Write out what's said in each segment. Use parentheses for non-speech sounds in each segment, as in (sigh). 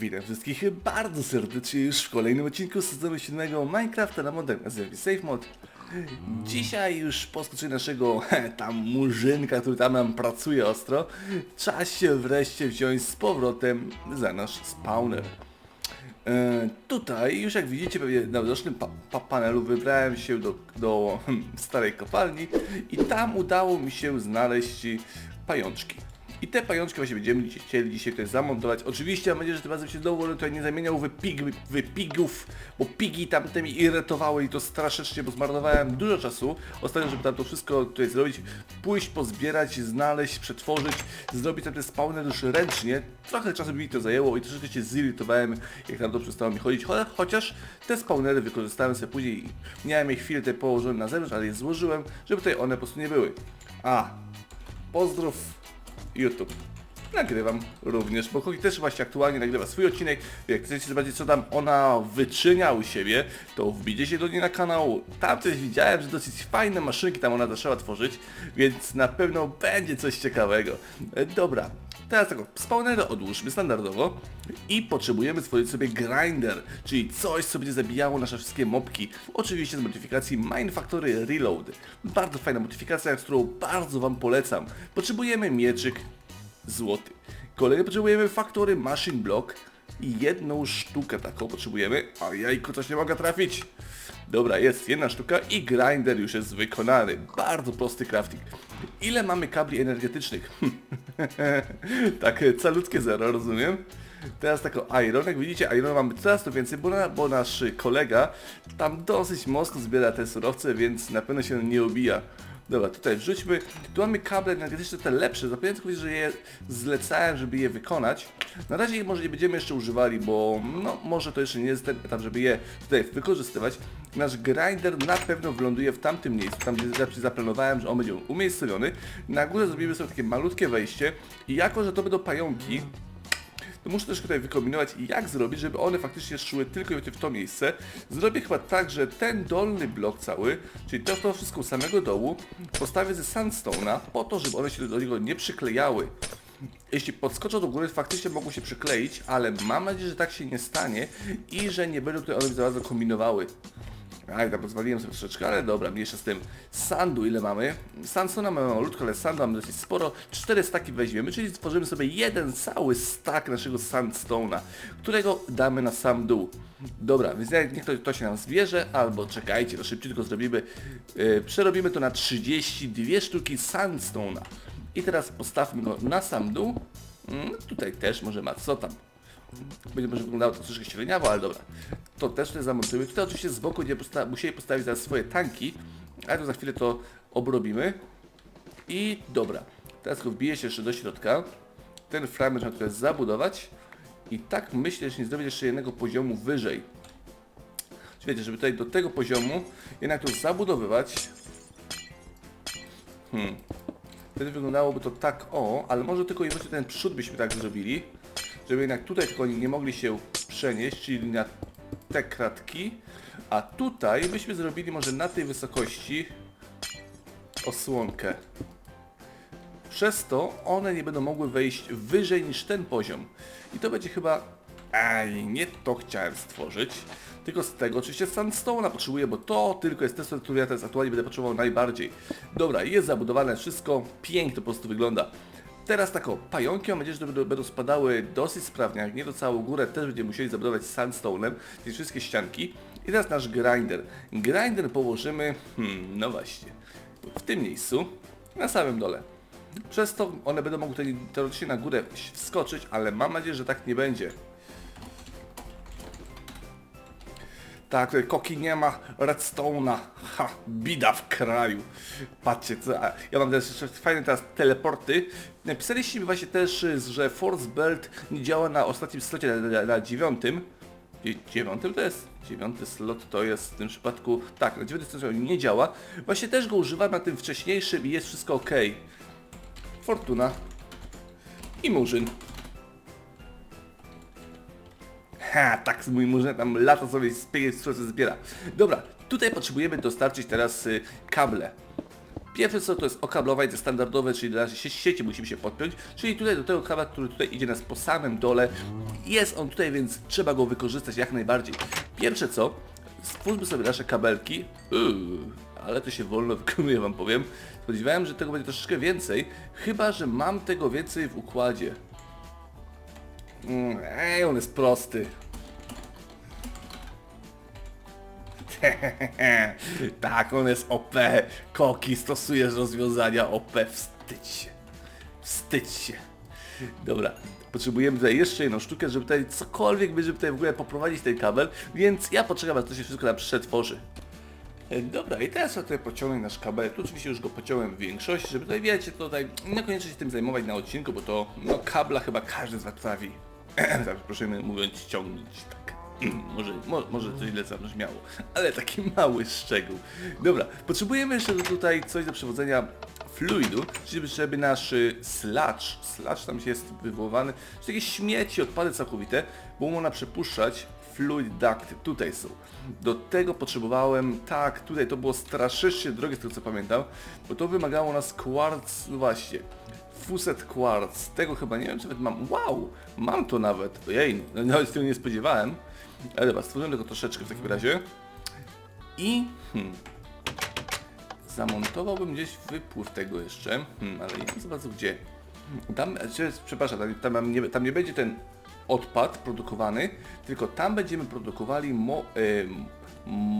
Witam wszystkich bardzo serdecznie już w kolejnym odcinku sezonu 7 Minecrafta na modem Safe Mod. Dzisiaj już po skoczeniu naszego tam murzynka, który tam nam pracuje ostro, czas się wreszcie wziąć z powrotem za nasz spawner. E, tutaj już jak widzicie pewnie na widocznym pa pa panelu wybrałem się do, do hmm, starej kopalni i tam udało mi się znaleźć pajączki. I te pajączki właśnie będziemy chcieli dzisiaj tutaj zamontować. Oczywiście mam nadzieję, że tym razem się znowu tutaj nie zamieniał w, pig, w pigów, bo pigi tamte mi irytowały i to strasznie, bo zmarnowałem dużo czasu ostatnio, żeby tam to wszystko tutaj zrobić, pójść, pozbierać, znaleźć, przetworzyć, zrobić tam te spawner już ręcznie. Trochę czasu mi to zajęło i troszeczkę się zirytowałem, jak tam to przestało mi chodzić, Cho- chociaż te spawnery wykorzystałem sobie później miałem je chwilę tutaj położone na zewnątrz, ale je złożyłem, żeby tutaj one po prostu nie były. A, pozdrów YouTube. Nagrywam również, bo Koki też właśnie aktualnie nagrywa swój odcinek. Jak chcecie zobaczyć co tam ona wyczynia u siebie, to wbijcie się do niej na kanał. Tam też widziałem, że dosyć fajne maszynki tam ona zaczęła tworzyć, więc na pewno będzie coś ciekawego. E, Dobra, teraz tak, spawnery odłóżmy standardowo i potrzebujemy stworzyć sobie grinder, czyli coś, co będzie zabijało nasze wszystkie mopki. Oczywiście z modyfikacji Mine Factory Reload. Bardzo fajna modyfikacja, którą bardzo Wam polecam. Potrzebujemy mieczyk złoty. Kolejny potrzebujemy Factory Machine Block i jedną sztukę taką potrzebujemy. A jajko, coś nie mogę trafić. Dobra, jest jedna sztuka i grinder już jest wykonany. Bardzo prosty crafting. Ile mamy kabli energetycznych? (laughs) tak, calutkie zero, rozumiem. Teraz tako iron, jak widzicie iron mamy coraz to więcej, bo, na, bo nasz kolega tam dosyć mocno zbiera te surowce, więc na pewno się nie obija. Dobra, tutaj wrzućmy. Tu mamy kable energetyczne te lepsze. Zapomniałem tylko że je zlecałem, żeby je wykonać. Na razie ich może nie będziemy jeszcze używali, bo no może to jeszcze nie jest ten etap, żeby je tutaj wykorzystywać. Nasz grinder na pewno wląduje w tamtym miejscu, tam gdzie zaplanowałem, że on będzie umiejscowiony. Na górze zrobimy sobie takie malutkie wejście i jako, że to będą pająki, to muszę też tutaj wykombinować jak zrobić, żeby one faktycznie szły tylko i w to miejsce. Zrobię chyba tak, że ten dolny blok cały, czyli to, to wszystko z samego dołu, postawię ze sandstone'a po to, żeby one się do niego nie przyklejały. Jeśli podskoczą do góry, faktycznie mogą się przykleić, ale mam nadzieję, że tak się nie stanie i że nie będą tutaj one za bardzo kombinowały. Aj, tam pozwoliłem sobie troszeczkę, ale dobra, mniejsza z tym. Sandu ile mamy? Sandstone'a mamy malutko, ale sandu mamy dosyć sporo. Cztery staki weźmiemy, czyli stworzymy sobie jeden cały stak naszego sandstone'a, którego damy na sam dół. Dobra, więc niech to, to się nam zwierzę, albo czekajcie, to szybciutko zrobimy. Yy, przerobimy to na 32 sztuki sandstone'a. I teraz postawmy go na sam dół. Mm, tutaj też może ma, co tam? Będzie może wyglądało to troszeczkę średniawo, ale dobra. To też tutaj zamontujemy. Tutaj oczywiście z boku nie posta musieli postawić zaraz swoje tanki, ale to za chwilę to obrobimy. I dobra. Teraz go wbiję się jeszcze do środka. Ten fragment trzeba tutaj zabudować. I tak myślę, że nie zrobić jeszcze jednego poziomu wyżej. Czyli wiecie, żeby tutaj do tego poziomu jednak to zabudowywać. Hmm. Wtedy wyglądałoby to tak o, ale może tylko i wyłącznie ten przód byśmy tak zrobili, żeby jednak tutaj tylko oni nie mogli się przenieść, czyli na te kratki, a tutaj byśmy zrobili może na tej wysokości osłonkę. Przez to one nie będą mogły wejść wyżej niż ten poziom. I to będzie chyba... Aj, nie to chciałem stworzyć. Tylko z tego oczywiście sandstone'a potrzebuję, bo to tylko jest testor, który ja teraz aktualnie będę potrzebował najbardziej. Dobra, jest zabudowane wszystko, pięknie po prostu wygląda. Teraz tak o, pająki mam nadzieję, że będą, będą spadały dosyć sprawnie, jak nie to całą górę też będziemy musieli zabudować sandstone'em, te wszystkie ścianki. I teraz nasz grinder. Grinder położymy, hmm, no właśnie, w tym miejscu, na samym dole. Przez to one będą mogły teoretycznie na górę wskoczyć, ale mam nadzieję, że tak nie będzie. Tak, koki nie ma, redstone'a, ha, bida w kraju. Patrzcie, co, ja mam też jeszcze fajne teraz teleporty. Napisaliście mi właśnie też, że Force Belt nie działa na ostatnim slocie, na, na, na dziewiątym. Dzie- Dziewiątym to jest? Dziewiąty slot to jest w tym przypadku, tak, na dziewiątym slocie nie działa. Właśnie też go używam na tym wcześniejszym i jest wszystko ok. Fortuna i Murzyn. Ha, tak mój murzyn tam lata sobie z pieniędzy, zbiera. Dobra, tutaj potrzebujemy dostarczyć teraz y, kable. Pierwsze co to jest okablowanie te standardowe, czyli do naszej sie- sieci musimy się podpiąć, czyli tutaj do tego kabla, który tutaj idzie nas po samym dole. Jest on tutaj, więc trzeba go wykorzystać jak najbardziej. Pierwsze co, stwórzmy sobie nasze kabelki. Uuu, ale to się wolno wykonuje, wam powiem. Spodziewałem, że tego będzie troszeczkę więcej, chyba że mam tego więcej w układzie. Mm, Ej, on jest prosty. (laughs) tak, on jest OP. Koki, stosujesz rozwiązania OP. Wstydź się. Wstydź się. Dobra, potrzebujemy tutaj jeszcze jedną sztukę, żeby tutaj cokolwiek żeby tutaj w ogóle poprowadzić ten kabel, więc ja poczekam, aż to się wszystko nam przetworzy. E, Dobra, i teraz sobie pociągnę nasz kabel. Tu oczywiście już go pociąłem w większości, żeby tutaj wiecie, tutaj niekoniecznie się tym zajmować na odcinku, bo to no kabla chyba każdy z was (clears throat) tak proszę mówiąc, ściągnąć tak. Może, mo, może to źle zabrzmiało, ale taki mały szczegół. Dobra, potrzebujemy jeszcze tutaj coś do przewodzenia fluidu, czyli żeby nasz y, sludge, sludge tam się jest wywoływany, czyli jakieś śmieci, odpady całkowite, bo można przepuszczać fluid ducty, tutaj są. Do tego potrzebowałem, tak, tutaj to było strasznie drogie z tego co pamiętam, bo to wymagało nas quartz, no właśnie, fuset quartz, tego chyba nie wiem czy nawet mam, wow, mam to nawet, ojej, no, nawet się tego nie spodziewałem, ale dobra, stworzyłem tego troszeczkę w takim razie i, hmm, zamontowałbym gdzieś wypływ tego jeszcze, hmm, ale nie wiem za bardzo gdzie. Tam, przepraszam, tam, nie, tam nie będzie ten odpad produkowany, tylko tam będziemy produkowali mo, em,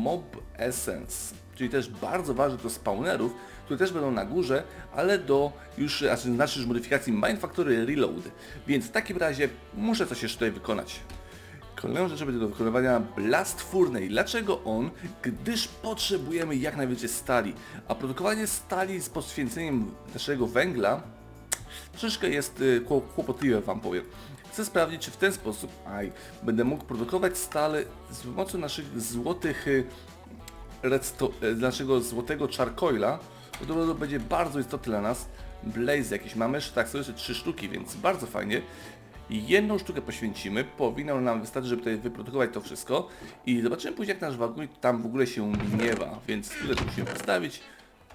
mob essence, czyli też bardzo ważne do spawnerów, które też będą na górze, ale do już, znaczy już modyfikacji Mindfactory Reload. Więc w takim razie muszę coś jeszcze tutaj wykonać. Kolejną rzeczą będzie do wykonywania Blast Furnace. Dlaczego on? Gdyż potrzebujemy jak najwięcej stali. A produkowanie stali z poświęceniem naszego węgla troszeczkę jest y, kło- kłopotliwe wam powiem. Chcę sprawdzić, czy w ten sposób aj, będę mógł produkować stale z pomocą naszych złotych y, redsto- e, naszego złotego charcoila, to będzie bardzo istotne dla nas. Blaze jakieś mamy, tak, są jeszcze trzy sztuki, więc bardzo fajnie. Jedną sztukę poświęcimy, powinno nam wystarczyć, żeby tutaj wyprodukować to wszystko. I zobaczymy później jak nasz wagon tam w ogóle się miewa, więc tyle tu musimy postawić.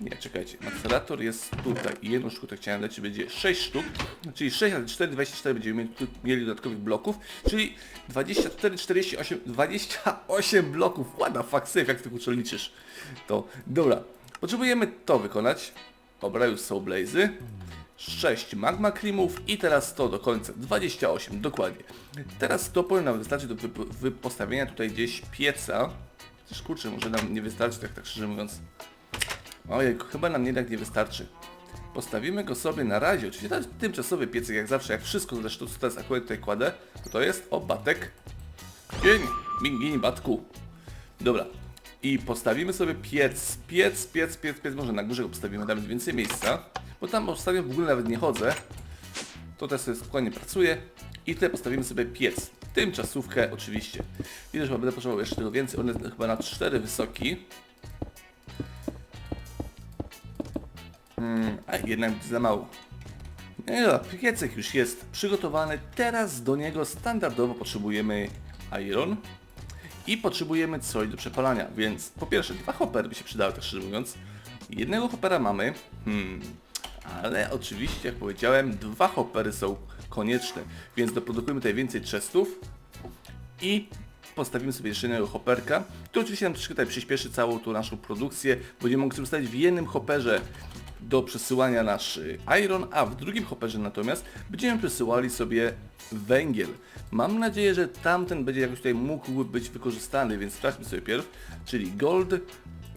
Nie, czekajcie, macerator jest tutaj. I jedną sztukę chciałem dać, będzie 6 sztuk, czyli 6 razy 4, 24 będziemy mieli, dodatkowych bloków, czyli 24, 48, 28 bloków, the fuck, jak ty kurczę liczysz. To, dobra, potrzebujemy to wykonać, dobra, już są blazy, 6 magma creamów i teraz to do końca, 28, dokładnie. Teraz to powinno nam wystarczyć do wypostawienia tutaj gdzieś pieca, Chociaż kurczę, może nam nie wystarczy, tak, tak szczerze mówiąc. Ojej, chyba nam jednak nie wystarczy. Postawimy go sobie na razie, oczywiście to jest tymczasowy piecek, jak zawsze, jak wszystko zresztą, co teraz akurat tutaj kładę, to to jest, o, batek. Dzień, mingini, batku. Dobra. I postawimy sobie piec, piec, piec, piec, piec, może na górze go postawimy, damy więcej miejsca, bo tam ostatnio w ogóle nawet nie chodzę. To też sobie spokojnie pracuję. I tutaj postawimy sobie piec. Tymczasówkę oczywiście. Widzę, że będę potrzebował jeszcze tego więcej, on jest chyba na 4 wysoki. Hmm, a jednak za mało. Nie, no, piecek już jest przygotowany. Teraz do niego standardowo potrzebujemy iron i potrzebujemy coś do przepalania, więc po pierwsze dwa hoppery by się przydały, tak szczerze mówiąc. Jednego hoppera mamy, hmm, ale oczywiście, jak powiedziałem, dwa hoppery są konieczne, więc doprodukujemy tutaj więcej chestów i postawimy sobie jeszcze jednego hopperka, który oczywiście nam troszkę tutaj przyspieszy całą tą naszą produkcję, bo nie mogę zostawić w jednym hopperze do przesyłania nasz y, iron, a w drugim hopperze natomiast będziemy przesyłali sobie węgiel. Mam nadzieję, że tamten będzie jakoś tutaj mógł być wykorzystany, więc sprawdźmy sobie pierw, czyli gold,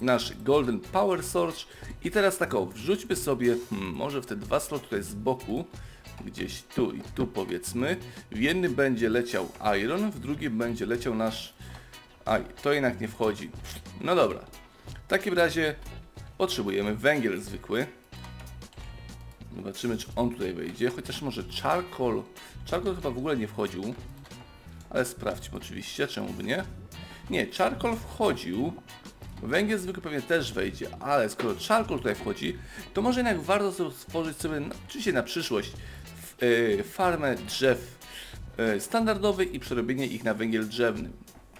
nasz golden power source i teraz tak o, wrzućmy sobie, hmm, może w te dwa sloty tutaj z boku, gdzieś tu i tu powiedzmy, w jednym będzie leciał iron, w drugim będzie leciał nasz, aj, to jednak nie wchodzi, no dobra, w takim razie potrzebujemy węgiel zwykły, zobaczymy czy on tutaj wejdzie, chociaż może charcoal, charcoal chyba w ogóle nie wchodził, ale sprawdźmy oczywiście, czemu by nie. Nie, charcoal wchodził. Węgiel zwykły pewnie też wejdzie, ale skoro charcoal tutaj wchodzi, to może jednak warto sobie stworzyć sobie, oczywiście na przyszłość, e, farmę drzew e, standardowych i przerobienie ich na węgiel drzewny.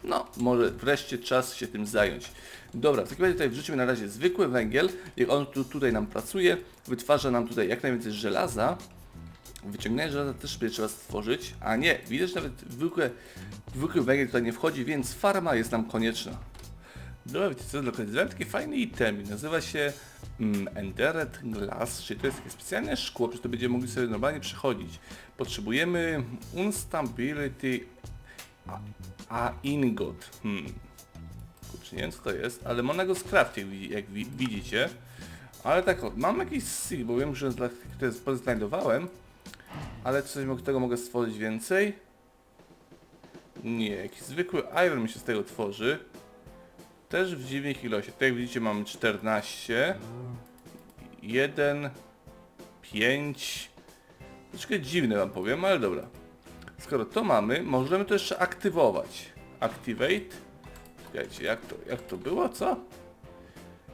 no może wreszcie czas się tym zająć. Dobra, w takim razie tutaj wrzucimy na razie zwykły węgiel, jak on tu, tutaj nam pracuje, wytwarza nam tutaj jak najwięcej żelaza. Wyciągnięcie żelaza też będzie trzeba stworzyć, a nie, widać nawet zwykły, zwykły węgiel tutaj nie wchodzi, więc farma jest nam konieczna. Dobra, wiecie co, zlokalizowałem taki fajny item, nazywa się mm, Endered Glass, czyli to jest takie specjalne szkło, przez to będziemy mogli sobie normalnie przechodzić. Potrzebujemy Unstability a, a Ingot. Hmm. Kurczę, nie wiem co to jest, ale można go skrafcić, jak, wi- widzicie. Ale tak, mam jakiś seal, bo wiem, że dla które znajdowałem, ale coś tego mogę stworzyć więcej? Nie, jakiś zwykły iron mi się z tego tworzy. Też w dziwnych ilościach. Tak jak widzicie mamy 14, 1, 5. Troszkę dziwne wam powiem, ale dobra. Skoro to mamy, możemy to jeszcze aktywować. Activate. Czekajcie, jak to, jak to było, co?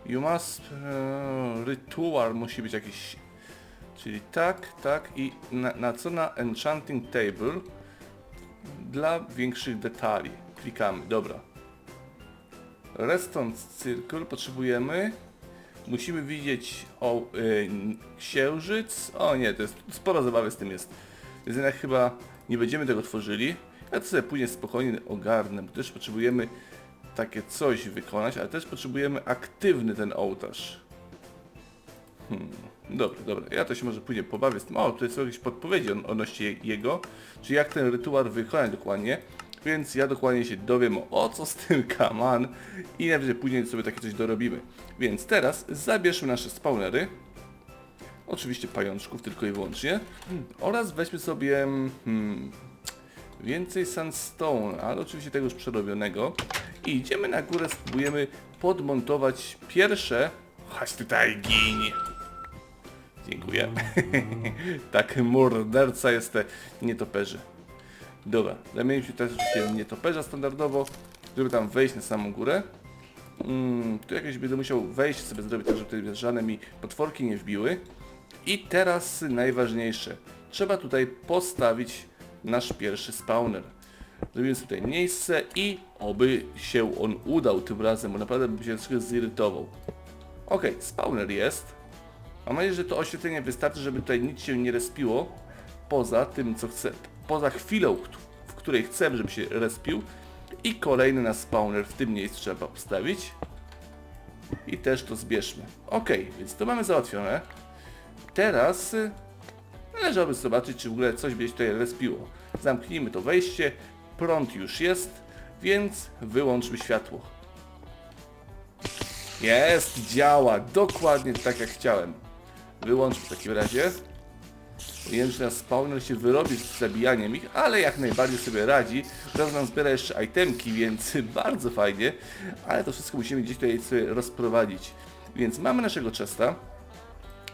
You must... E, ritual musi być jakiś... Czyli tak, tak i na, na co na Enchanting Table dla większych detali. Klikamy, dobra. Restont Circle potrzebujemy. Musimy widzieć o y, księżyc. O nie, to jest sporo zabawy z tym jest. Więc jednak chyba nie będziemy tego tworzyli. Ja to sobie później spokojnie ogarnę, bo też potrzebujemy takie coś wykonać, ale też potrzebujemy aktywny ten ołtarz. Hmm. Dobra, dobra, ja to się może później pobawię z tym. O, tutaj są jakieś podpowiedzi od- odnośnie je- jego, czy jak ten rytuał wykonać dokładnie. Więc ja dokładnie się dowiem o co z tym (laughs) kaman i najwyżej później sobie takie coś dorobimy. Więc teraz zabierzmy nasze spawnery, oczywiście pajączków tylko i wyłącznie, oraz weźmy sobie hmm, więcej sandstone, ale oczywiście tego już przerobionego i idziemy na górę, spróbujemy podmontować pierwsze... Chodź tutaj, ginie! Dziękuję. (laughs) tak, morderca jest te nietoperzy. Dobra, zamienimy się też oczywiście nietoperza standardowo, żeby tam wejść na samą górę. Mm, tu jakieś będę musiał wejść sobie zrobić tak, żeby żadne mi potworki nie wbiły. I teraz najważniejsze. Trzeba tutaj postawić nasz pierwszy spawner. Zrobimy sobie tutaj miejsce i oby się on udał tym razem, bo naprawdę bym się troszkę zirytował. Ok, spawner jest. Mam nadzieję, że to oświetlenie wystarczy, żeby tutaj nic się nie respiło. Poza tym, co chcę. Poza chwilą, w której chcę, żeby się respił. I kolejny na spawner w tym miejscu trzeba postawić. I też to zbierzmy. Ok, więc to mamy załatwione. Teraz y, należałoby zobaczyć, czy w ogóle coś będzie tutaj respiło. Zamknijmy to wejście. Prąd już jest, więc wyłączmy światło. Jest, działa, dokładnie tak jak chciałem. Wyłączmy w takim razie. Nasz spawner się wyrobi z zabijaniem ich, ale jak najbardziej sobie radzi. Teraz nam zbiera jeszcze itemki, więc (laughs) bardzo fajnie. Ale to wszystko musimy gdzieś tutaj sobie rozprowadzić. Więc mamy naszego chesta.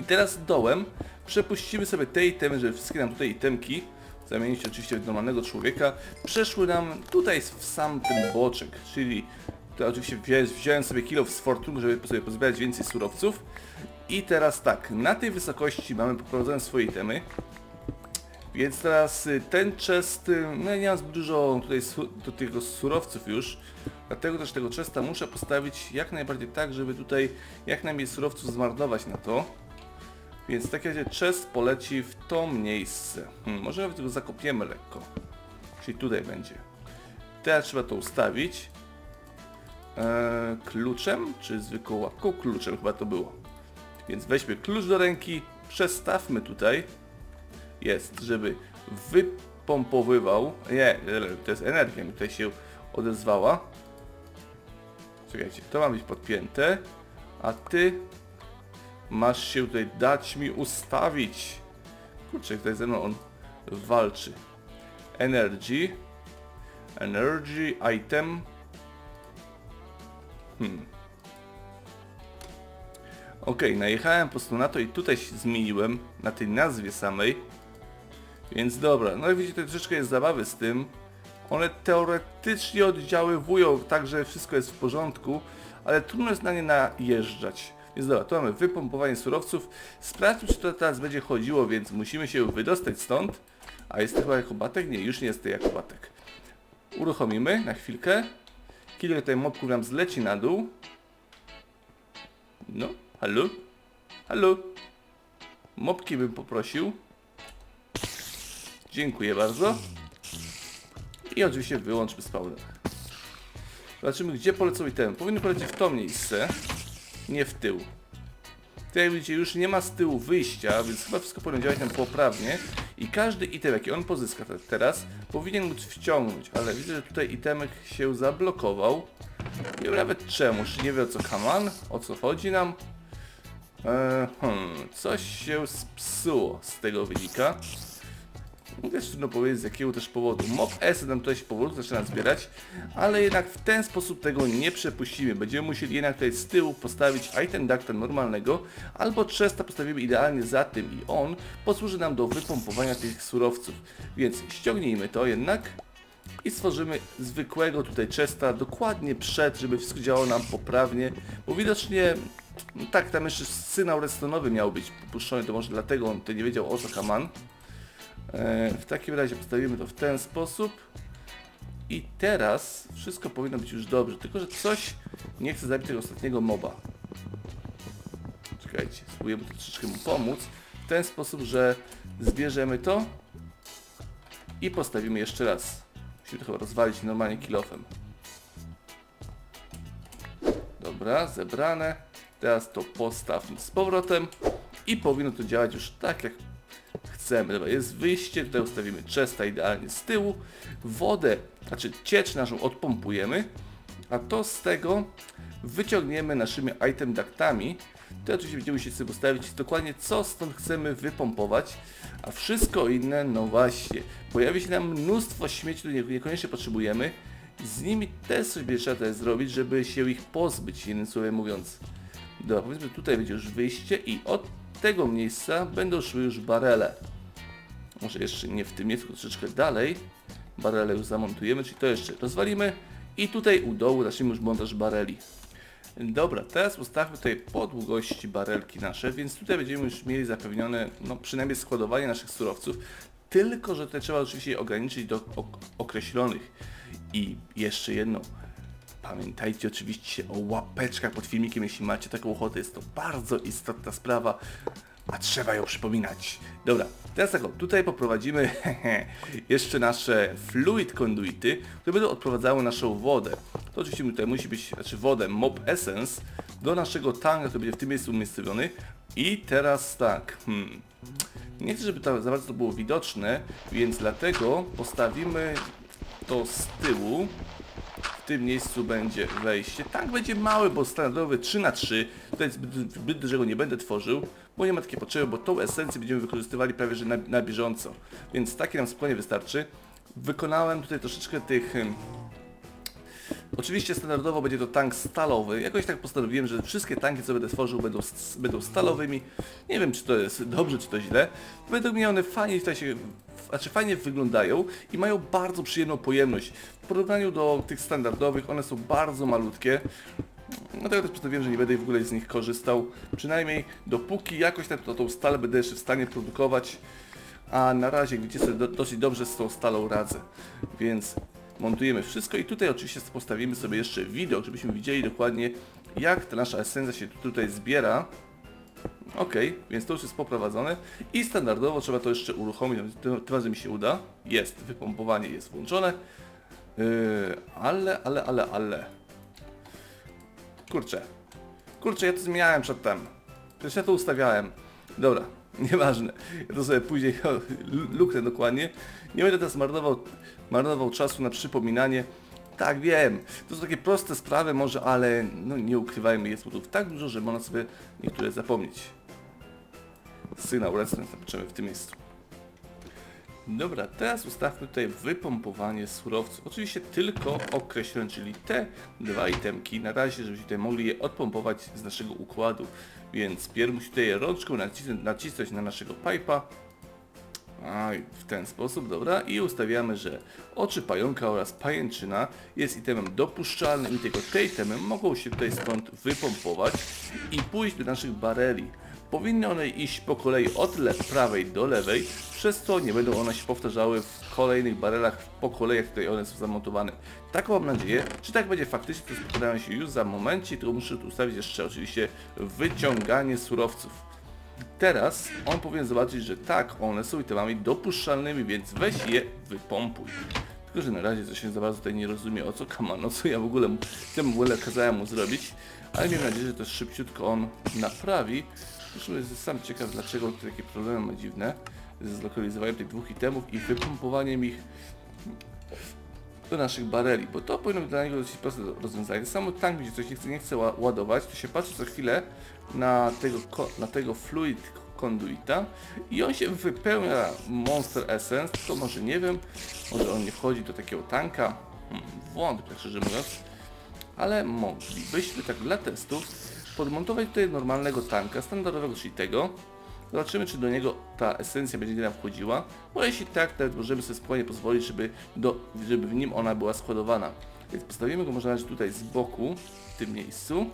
I teraz dołem przepuścimy sobie te itemy, żeby wszystkie nam tutaj itemki, zamienić oczywiście w normalnego człowieka, przeszły nam tutaj w sam ten boczek, czyli tutaj oczywiście wziąłem, wziąłem sobie kilo z fortun, żeby sobie pozbierać więcej surowców. I teraz tak, na tej wysokości mamy poprowadzone swoje itemy. Więc teraz y, ten chest, y, no ja nie mam zbyt dużo tutaj do tego surowców już, dlatego też tego chesta muszę postawić jak najbardziej tak, żeby tutaj jak najmniej surowców zmarnować na to. Więc w takim razie chest poleci w to miejsce. Hmm, może nawet go zakopiemy lekko. Czyli tutaj będzie. Teraz trzeba to ustawić. Eee, kluczem, czy zwykłą łapką? Kluczem chyba to było. Więc weźmy klucz do ręki, przestawmy tutaj. Jest, żeby wypompowywał. Nie, to jest energia mi tutaj się odezwała. Czekajcie, to ma być podpięte. A ty masz się tutaj dać mi ustawić. Kurczę, tutaj ze mną on walczy. Energy. Energy item. Hmm. Okej, najechałem po prostu na to i tutaj się zmieniłem na tej nazwie samej. Więc dobra, no i widzicie, tutaj troszeczkę jest zabawy z tym. One teoretycznie oddziaływują tak, że wszystko jest w porządku, ale trudno jest na nie najeżdżać. Więc dobra, tu mamy wypompowanie surowców. Sprawdźmy, czy to teraz będzie chodziło, więc musimy się wydostać stąd. A jest to chyba jako batek? Nie, już nie jest to jako batek. Uruchomimy na chwilkę. Kilka tutaj mobków nam zleci na dół. No, halo? Halo? Mopki bym poprosił. Dziękuję bardzo. I oczywiście wyłączmy spawner. Zobaczymy, gdzie polecą itemy. Powinny polecieć w to miejsce, nie w tył. Tutaj jak widzicie, już nie ma z tyłu wyjścia, więc chyba wszystko powinno działać nam poprawnie. I każdy item, jaki on pozyska te- teraz, powinien móc wciągnąć. Ale widzę, że tutaj itemek się zablokował. Nie wiem nawet czemu, czy nie wie o co Haman, o co chodzi nam. Eee, hmm, coś się spsuło z tego wynika. Też trudno powiedzieć z jakiego też powodu. Mob S nam tutaj się powolutku zaczyna zbierać, ale jednak w ten sposób tego nie przepuścimy. Będziemy musieli jednak tutaj z tyłu postawić item ducta normalnego, albo chesta postawimy idealnie za tym i on posłuży nam do wypompowania tych surowców. Więc ściągnijmy to jednak i stworzymy zwykłego tutaj chesta dokładnie przed, żeby wszystko działało nam poprawnie, bo widocznie no tak, tam jeszcze sygnał redstone'owy miał być puszczony, to może dlatego on tutaj nie wiedział o co Haman. E, W takim razie postawimy to w ten sposób. I teraz wszystko powinno być już dobrze, tylko że coś nie chce zabić tego ostatniego moba. Czekajcie, spróbujemy troszeczkę mu pomóc. W ten sposób, że zbierzemy to i postawimy jeszcze raz. Musimy to chyba rozwalić normalnie kilofem. Dobra, zebrane. Teraz to postawmy z powrotem i powinno to działać już tak jak chcemy. Dobra, jest wyjście, tutaj ustawimy chesta idealnie z tyłu. Wodę, znaczy ciecz naszą odpompujemy, a to z tego wyciągniemy naszymi item ductami. To oczywiście będziemy musieli sobie ustawić dokładnie co stąd chcemy wypompować, a wszystko inne, no właśnie, pojawi się nam mnóstwo śmieci, których niekoniecznie potrzebujemy. Z nimi też coś będzie trzeba zrobić, żeby się ich pozbyć, jednym słowem mówiąc. Dobra, powiedzmy tutaj będzie już wyjście i od tego miejsca będą szły już barele. Może jeszcze nie w tym miejscu, troszeczkę dalej. Barele już zamontujemy, czyli to jeszcze rozwalimy. I tutaj u dołu zacznijmy już montaż bareli. Dobra, teraz ustawmy tutaj po długości barelki nasze, więc tutaj będziemy już mieli zapewnione, no przynajmniej składowanie naszych surowców. Tylko, że tutaj trzeba oczywiście ograniczyć do ok określonych. I jeszcze jedno, Pamiętajcie oczywiście o łapeczkach pod filmikiem, jeśli macie taką ochotę. Jest to bardzo istotna sprawa, a trzeba ją przypominać. Dobra, teraz tak, tutaj poprowadzimy (laughs) jeszcze nasze fluid conduity, które będą odprowadzały naszą wodę. To oczywiście tutaj musi być, znaczy wodę Mob Essence do naszego tanka, który będzie w tym miejscu umiejscowiony. I teraz tak, hmm. Nie chcę, żeby to za bardzo było widoczne, więc dlatego postawimy to z tyłu tym miejscu będzie wejście. Tank będzie mały, bo standardowy 3 na 3 Tutaj zbyt, zbyt dużego nie będę tworzył, bo nie ma takiej potrzeby, bo tą esencję będziemy wykorzystywali prawie że na, na bieżąco. Więc takie nam spokojnie wystarczy. Wykonałem tutaj troszeczkę tych... Oczywiście standardowo będzie to tank stalowy. Jakoś tak postanowiłem, że wszystkie tanki, co będę tworzył, będą, będą stalowymi. Nie wiem, czy to jest dobrze, czy to źle. Według mnie one fajnie tutaj się, znaczy fajnie wyglądają i mają bardzo przyjemną pojemność. W porównaniu do tych standardowych, one są bardzo malutkie. Dlatego też postanowiłem, że nie będę w ogóle z nich korzystał. Przynajmniej dopóki jakoś tak to, tą stal będę jeszcze w stanie produkować. A na razie widzicie sobie do, dosyć dobrze z tą stalą radzę. Więc montujemy wszystko i tutaj oczywiście postawimy sobie jeszcze widok, żebyśmy widzieli dokładnie jak ta nasza esencja się tu- tutaj zbiera. Ok, więc to już jest poprowadzone i standardowo trzeba to jeszcze uruchomić, tym, tym razem mi się uda. Jest, wypompowanie jest włączone. Yy, ale, ale, ale, ale. Kurczę. Kurczę, ja to zmieniałem przedtem. Przecież ja to ustawiałem. Dobra, (laughs) nieważne. Ja to sobie później (laughs) luknę dokładnie. Nie będę teraz marnował, marnował czasu na przypominanie. Tak, wiem. To są takie proste sprawy może, ale no nie ukrywajmy, jest tu tak dużo, że można sobie niektóre zapomnieć. Sygnał redstone zobaczymy w tym miejscu. Dobra, teraz ustawmy tutaj wypompowanie surowców. Oczywiście tylko określone, czyli te dwa itemki na razie, żebyśmy tutaj mogli je odpompować z naszego układu. Więc pierw musimy tutaj rączką nacisnąć, nacisnąć na naszego pipa. A, w ten sposób, dobra. I ustawiamy, że oczy pająka oraz pajęczyna jest itemem dopuszczalnym i tylko te itemy mogą się tutaj stąd wypompować i pójść do naszych bareli. Powinny one iść po kolei od le prawej do lewej, przez co nie będą one się powtarzały w kolejnych barelach po kolei, jak tutaj one są zamontowane. Taką mam nadzieję. Czy tak będzie faktycznie, to spotkałem się już za momencie, tylko muszę tu ustawić jeszcze oczywiście wyciąganie surowców. Teraz on powinien zobaczyć, że tak, one są itemami dopuszczalnymi, więc weź je wypompuj. Tylko, że na razie coś się za bardzo tutaj nie rozumie, o co Kamano, co ja w ogóle, ja w ogóle kazałem mu zrobić, ale miejmy nadzieję, że to szybciutko on naprawi. Zresztą jestem sam ciekaw, dlaczego tutaj takie problemy ma dziwne ze zlokalizowaniem tych dwóch itemów i wypompowaniem ich do naszych bareli, bo to powinno być dla niego dosyć proste rozwiązanie. Samo tank, gdzie coś nie chce, nie chce ła- ładować, to się patrzy co chwilę na tego, na tego fluid conduita i on się wypełnia Monster Essence, to może nie wiem, może on nie wchodzi do takiego tanka, hmm, wątpię szczerze mówiąc, ale moglibyśmy tak dla testów podmontować tutaj normalnego tanka, standardowego, czyli tego. Zobaczymy, czy do niego ta esencja będzie nam wchodziła, bo jeśli tak, to możemy sobie spokojnie pozwolić, żeby, do, żeby w nim ona była składowana. Więc postawimy go może nawet tutaj z boku, w tym miejscu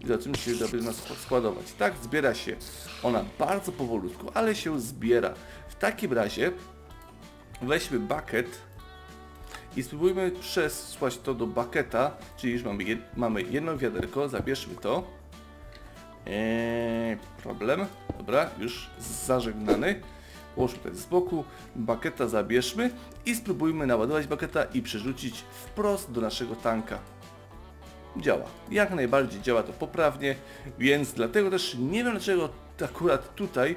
i zobaczymy, czy się będzie nas składować. Tak, zbiera się ona bardzo powolutku, ale się zbiera. W takim razie weźmy bucket i spróbujmy przesłać to do bucketa, czyli już mamy, jed mamy jedno wiaderko, zabierzmy to. Eee, problem, dobra, już zażegnany. Połóżmy tutaj z boku, bucketa zabierzmy i spróbujmy naładować bucketa i przerzucić wprost do naszego tanka działa. Jak najbardziej działa to poprawnie, więc dlatego też nie wiem dlaczego akurat tutaj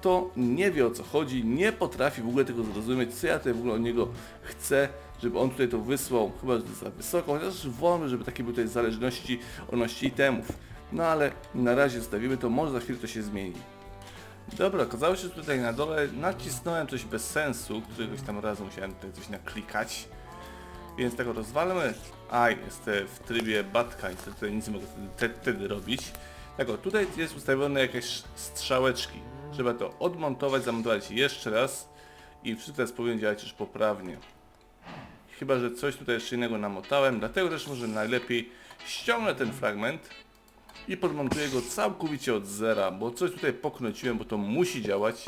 to nie wie o co chodzi, nie potrafi w ogóle tego zrozumieć, co ja tutaj w ogóle od niego chcę, żeby on tutaj to wysłał, chyba że to jest za wysoko, chociaż wolę, żeby takie były tutaj zależności odnośnie itemów. No ale na razie zostawimy to, może za chwilę to się zmieni. Dobra, okazało się, że tutaj na dole nacisnąłem coś bez sensu, któregoś tam razu musiałem tutaj coś naklikać. Więc tego rozwalmy. Aj, jestem w trybie batka, niestety tutaj nic nie mogę wtedy, te- wtedy robić. Tak o, tutaj jest ustawione jakieś strzałeczki. Trzeba to odmontować, zamontować jeszcze raz i wszystko teraz powinno działać już poprawnie. Chyba, że coś tutaj jeszcze innego namotałem, dlatego też może najlepiej ściągnę ten fragment i podmontuję go całkowicie od zera, bo coś tutaj poknociłem, bo to musi działać.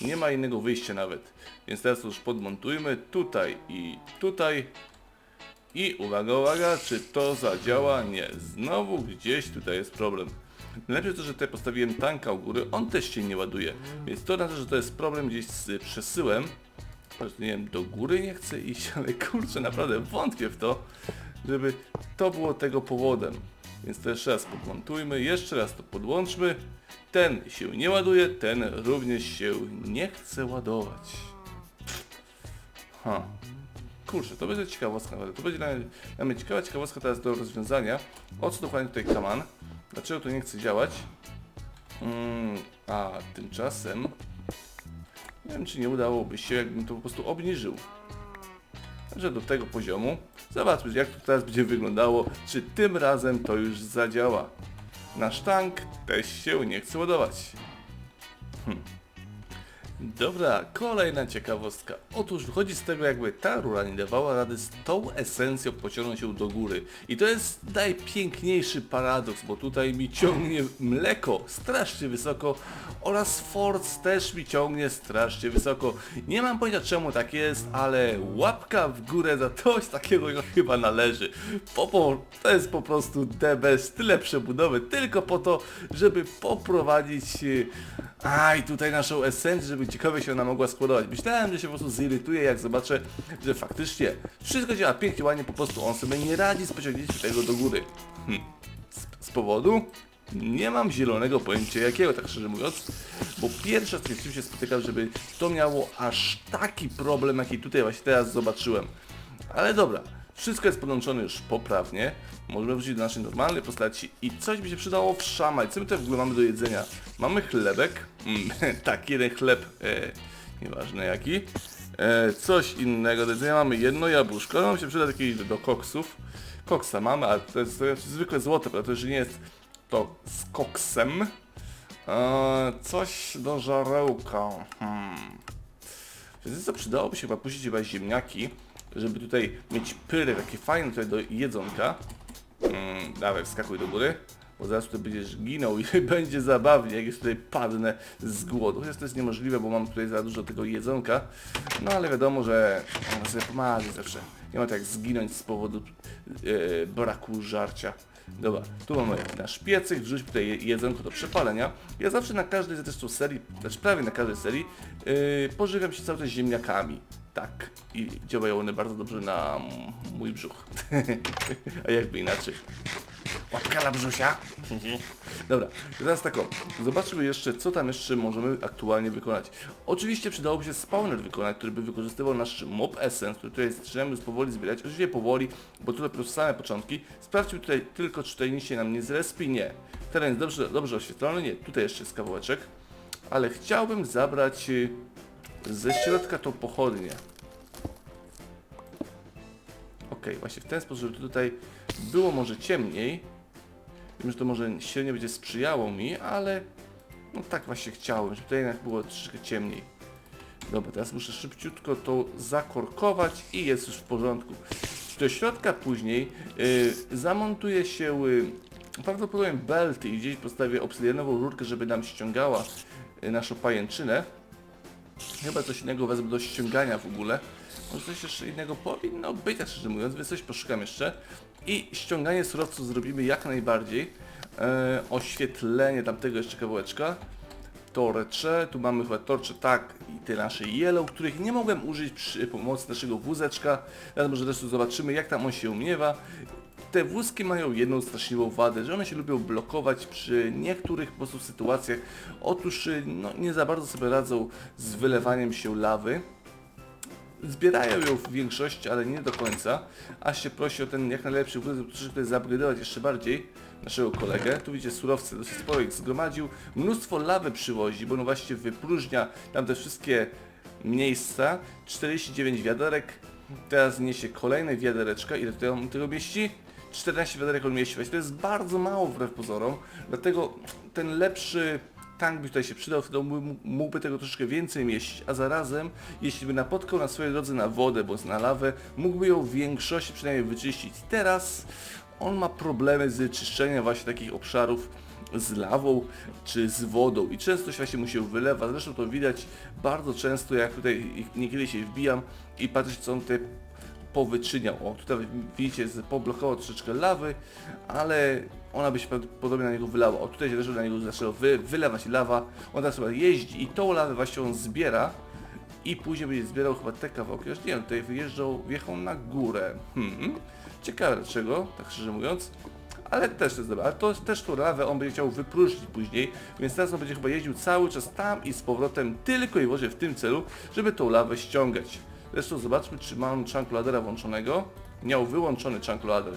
Nie ma innego wyjścia nawet. Więc teraz już podmontujmy tutaj i tutaj. I uwaga, uwaga, czy to zadziała? Nie. Znowu gdzieś tutaj jest problem. Najlepiej to, że tutaj postawiłem tanka u góry, on też się nie ładuje. Więc to znaczy, że to jest problem gdzieś z przesyłem. Nie wiem, do góry nie chcę iść, (laughs) ale kurczę, naprawdę wątpię w to, żeby to było tego powodem. Więc to jeszcze raz podmontujmy, jeszcze raz to podłączmy. Ten się nie ładuje, ten również się nie chce ładować. Ha. Kurczę, to będzie ciekawostka. To będzie dla mnie, mnie ciekawa ciekawostka teraz do rozwiązania. O co dokładnie tutaj kaman? Dlaczego to nie chce działać? Mm, a tymczasem... Nie wiem, czy nie udałoby się, jakbym to po prostu obniżył. Także do tego poziomu. Zobaczmy, jak to teraz będzie wyglądało. Czy tym razem to już zadziała. Nasz tank też się nie chce ładować. Hm. Dobra, kolejna ciekawostka. Otóż wychodzi z tego, jakby ta rura nie dawała rady z tą esencją pociągnąć ją do góry. I to jest najpiękniejszy paradoks, bo tutaj mi ciągnie mleko strasznie wysoko oraz Force też mi ciągnie strasznie wysoko. Nie mam pojęcia czemu tak jest, ale łapka w górę za coś takiego (laughs) chyba należy. Popo, to jest po prostu best, tyle przebudowy, tylko po to, żeby poprowadzić e, Aj, tutaj naszą esencję, żeby ciekawie się ona mogła składować. Myślałem, że się po prostu zirytuje, jak zobaczę, że faktycznie wszystko działa pięknie, ładnie, po prostu on sobie nie radzi z pociągnięciem tego do góry. Hm. Z, z powodu? Nie mam zielonego pojęcia jakiego, tak szczerze mówiąc, bo pierwszy raz z tym się spotykam, żeby to miało aż taki problem, jaki tutaj właśnie teraz zobaczyłem. Ale dobra, wszystko jest podłączone już poprawnie. Możemy wrócić do naszej normalnej postaci i coś by się przydało wszamać. Co my tutaj w ogóle mamy do jedzenia? Mamy chlebek. Mm, (laughs) tak, jeden chleb, e, nieważne jaki. E, coś innego do jedzenia. Mamy jedno jabłuszko. Nam się przyda taki do koksów. Koksa mamy, ale to jest, to jest zwykłe złote, prawda? To już nie jest to z koksem. E, coś do żarełka. Hmm. Więc co przydałoby się chyba puścić chyba ziemniaki, żeby tutaj mieć pyry takie fajne tutaj do jedzonka. Mm, dawaj, wskakuj do góry. bo zaraz tutaj będziesz ginął (laughs) i będzie zabawnie, jak już tutaj padnę z głodu. Chociaż to jest niemożliwe, bo mam tutaj za dużo tego jedzonka, no ale wiadomo, że ona sobie pomaga zawsze. Nie ma tak zginąć z powodu e, braku żarcia. Dobra, tu mamy nasz piecyk, wrzuć tutaj je- jedzonko do przepalenia. Ja zawsze na każdej zresztą serii, znaczy prawie na każdej serii, yy, pożywiam się cały czas ziemniakami. Tak, i działają one bardzo dobrze na mój brzuch. (laughs) A jakby inaczej. Łapka na brzusia. Dobra, teraz tak o, zobaczmy jeszcze, co tam jeszcze możemy aktualnie wykonać. Oczywiście przydałoby się spawner wykonać, który by wykorzystywał nasz mob essence, który tutaj zaczynamy już powoli zbierać. Oczywiście powoli, bo tutaj po same początki. Sprawdźmy tutaj tylko, czy tutaj nic się nam nie zrespi. Nie. Teren jest dobrze, dobrze oświetlony. Nie, tutaj jeszcze jest kawałeczek. Ale chciałbym zabrać y, ze środka tą pochodnię. Okej, właśnie w ten sposób, żeby tutaj było może ciemniej. Wiem, że to może średnio będzie sprzyjało mi, ale no tak właśnie chciałem, żeby tutaj jednak było troszeczkę ciemniej. Dobra, teraz muszę szybciutko to zakorkować i jest już w porządku. Do środka później y, zamontuje się y, prawdopodobnie belty i gdzieś postawię obsydianową rurkę, żeby nam ściągała y, naszą pajęczynę. Chyba coś innego wezmę do ściągania w ogóle. Może coś jeszcze innego powinno być, tak szczerze mówiąc, więc coś poszukam jeszcze. I ściąganie surowców zrobimy jak najbardziej. E, oświetlenie tamtego jeszcze kawałeczka. Torcze, tu mamy chyba torcze, tak, i te nasze yellow, których nie mogłem użyć przy pomocy naszego wózeczka. Teraz może zresztą zobaczymy jak tam on się umiewa. Te wózki mają jedną straszliwą wadę, że one się lubią blokować przy niektórych po prostu sytuacjach. Otóż no, nie za bardzo sobie radzą z wylewaniem się lawy. Zbierają ją w większości, ale nie do końca. Aż się prosi o ten jak najlepszy wózek, troszeczkę tutaj zaupgrade'ować jeszcze bardziej naszego kolegę. Tu widzicie surowce, dosyć sporo ich zgromadził. Mnóstwo lawy przywozi, bo no właśnie wypróżnia tam te wszystkie miejsca. 49 wiaderek. Teraz niesie kolejne wiadereczka. Ile tutaj on tego mieści? 14 wiaderek on mieści. To jest bardzo mało wbrew pozorom. Dlatego ten lepszy tank by tutaj się przydał, mógł- mógłby tego troszeczkę więcej mieścić, a zarazem, jeśli by napotkał na swojej drodze na wodę bądź na lawę, mógłby ją w większości przynajmniej wyczyścić. Teraz on ma problemy z czyszczeniem właśnie takich obszarów z lawą czy z wodą i często właśnie mu się wylewa. Zresztą to widać bardzo często, jak tutaj niekiedy się wbijam i patrzę, co on te powyczyniał. O, tutaj widzicie, poblokował troszeczkę lawy, ale ona by się prawdopodobnie na niego wylała. O, tutaj się też na niego zaczęło wy, wylewać lawa. On teraz chyba jeździ i tą lawę właśnie on zbiera i później będzie zbierał chyba te kawałki. Już nie wiem, tutaj wyjeżdżał, wjechał na górę. Hmm. Ciekawe dlaczego, tak szczerze mówiąc. Ale też to jest dobre. Ale to też tą lawę on będzie chciał wypróżnić później, więc teraz on będzie chyba jeździł cały czas tam i z powrotem tylko i wyłącznie w tym celu, żeby tą lawę ściągać. Zresztą zobaczmy, czy mam chunk loadera włączonego. Miał wyłączony chunk loader.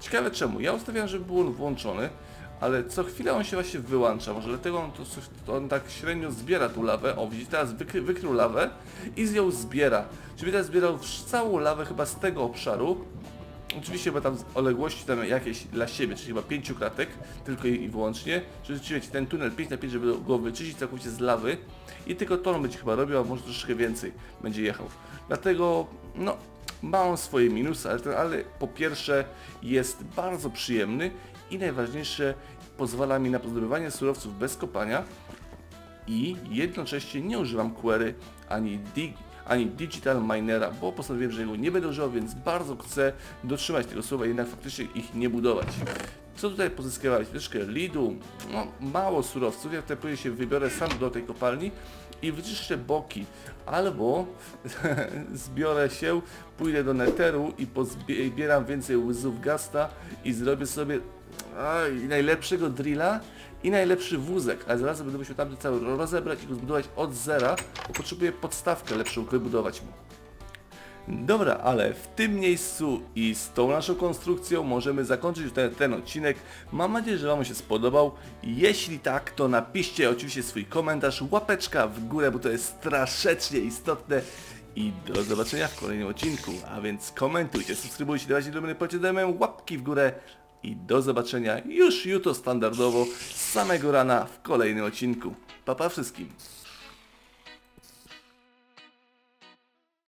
Ciekawe czemu. Ja ustawiałem, żeby był on włączony, ale co chwilę on się właśnie wyłącza. Może dlatego on, to, on tak średnio zbiera tą lawę. O, widzicie, teraz wykry, wykrył lawę i z nią zbiera. Czyli teraz zbierał całą lawę chyba z tego obszaru. Oczywiście chyba tam z odległości tam jakieś dla siebie, czyli chyba pięciu kratek, tylko i, i wyłącznie. Czyli rzeczywiście ten tunel 5 na 5, żeby go wyczyścić całkowicie z lawy. I tylko to on będzie chyba robił, a może troszeczkę więcej będzie jechał. Dlatego, no, ma on swoje minusy, ale, ten, ale po pierwsze jest bardzo przyjemny i najważniejsze pozwala mi na zdobywanie surowców bez kopania i jednocześnie nie używam query ani dig, ani digital minera, bo postanowiłem, że jego nie będę używał, więc bardzo chcę dotrzymać tego słowa jednak faktycznie ich nie budować. Co tutaj pozyskiwać? Troszkę lidu, no mało surowców, ja tutaj później się wybiorę sam do tej kopalni i wyczyszczę boki, albo (laughs) zbiorę się, pójdę do neteru i pozbieram więcej łzów gasta i zrobię sobie najlepszego drilla i najlepszy wózek, ale zaraz będę musiał tamten cały rozebrać i go zbudować od zera, bo potrzebuję podstawkę lepszą wybudować mu. Dobra, ale w tym miejscu i z tą naszą konstrukcją możemy zakończyć ten, ten odcinek. Mam nadzieję, że Wam się spodobał. Jeśli tak, to napiszcie oczywiście swój komentarz, łapeczka w górę, bo to jest strasznie istotne. I do zobaczenia w kolejnym odcinku. A więc komentujcie, subskrybujcie, dawajcie do mnie pociągamy łapki w górę. I do zobaczenia już jutro standardowo samego rana w kolejnym odcinku. Pa pa wszystkim.